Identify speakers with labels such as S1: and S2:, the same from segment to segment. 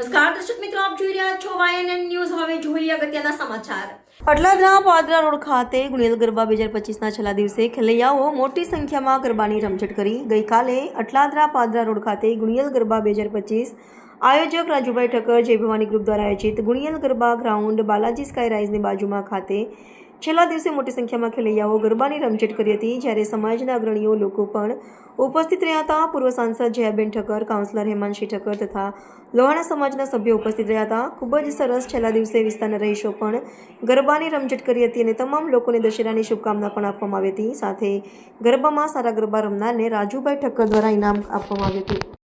S1: નમસ્કાર, દર્શક મિત્રો, આપ જોઈ રહ્યા છો વાયએનએન ન્યૂઝ હવે જોઈએ અગત્યના સમાચાર.
S2: અટલાદરા પાદરા રોડ ખાતે ગુણેલ ગરબા બે હજાર પચીસના છેલ્લા દિવસે ખેલૈયાઓ મોટી સંખ્યામાં ગરબાની રમઝટ કરી ગઈકાલે અટલાદરા પાદરા રોડ ખાતે ગુણિયલ ગરબા બે હજાર પચીસ આયોજક રાજુભાઈ ઠક્કર જય ભવાની ગ્રુપ દ્વારા આયોજિત ગુણિયલ ગરબા ગ્રાઉન્ડ બાલાજી સ્કાય રાઇઝની બાજુમાં ખાતે છેલ્લા દિવસે મોટી સંખ્યામાં ખેલૈયાઓ ગરબાની રમઝટ કરી હતી, જ્યારે સમાજના અગ્રણીઓ લોકો પણ ઉપસ્થિત રહ્યા હતા. પૂર્વ સાંસદ જયાબેન ઠક્કર, કાઉન્સિલર હેમાંશી ઠક્કર તથા લોહાણા સમાજના સભ્યો ઉપસ્થિત રહ્યા હતા. ખૂબ જ સરસ છેલ્લા દિવસે વિસ્તારના રહીશો પણ ગરબાની રમઝટ કરી હતી અને તમામ લોકોને દશેરાની શુભકામના પણ આપવામાં આવી હતી. સાથે ગરબામાં સારા ગરબા રમનારને રાજુભાઈ ઠક્કર દ્વારા ઇનામ આપવામાં આવ્યું હતું.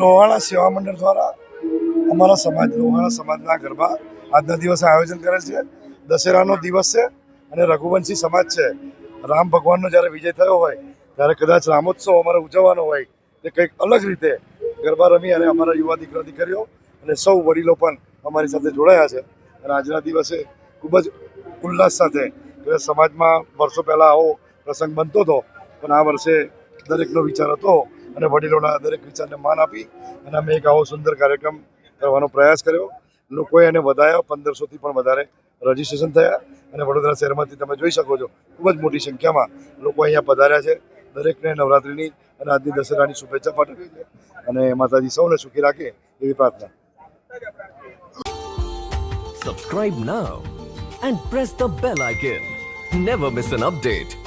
S3: લોહાણા સેવા મંડળ દ્વારા અમારા સમાજ, લોહાણા સમાજના ગરબા આજના દિવસે આયોજન કરેલ છે. દશેરાનો દિવસ છે અને રઘુવંશી સમાજ છે. રામ ભગવાનનો જ્યારે વિજય થયો હોય, ત્યારે કદાચ રામોત્સવ અમારે ઉજવવાનો હોય, તે કંઈક અલગ રીતે ગરબા રમી અને અમારા યુવા દીકરા દીકરીઓ અને સૌ વડીલો પણ અમારી સાથે જોડાયા છે. અને આજના દિવસે ખૂબ જ ઉલ્લાસ સાથે સમાજમાં વર્ષો પહેલાં આવો પ્રસંગ બનતો હતો, પણ આ વર્ષે દરેકનો વિચાર હતો અને વડીલોના દરેક વિચારને માન આપી અને અમે એક આવો સુંદર કાર્યક્રમ કરવાનો પ્રયાસ કર્યો. લોકોએ એને વધાયો, પંદરસોથી પણ વધારે રજીસ્ટ્રેશન થયા અને વડોદરા શહેરમાંથી તમે જોઈ શકો છો, ખૂબ જ મોટી સંખ્યામાં લોકો અહીંયા પધાર્યા છે. દરેકને નવરાત્રિની અને આજની દશેરાની શુભેચ્છા પાઠવી છે અને માતાજી સૌને સુખી રાખે એવી પ્રાર્થના.
S4: Subscribe now and press the bell icon never miss an update.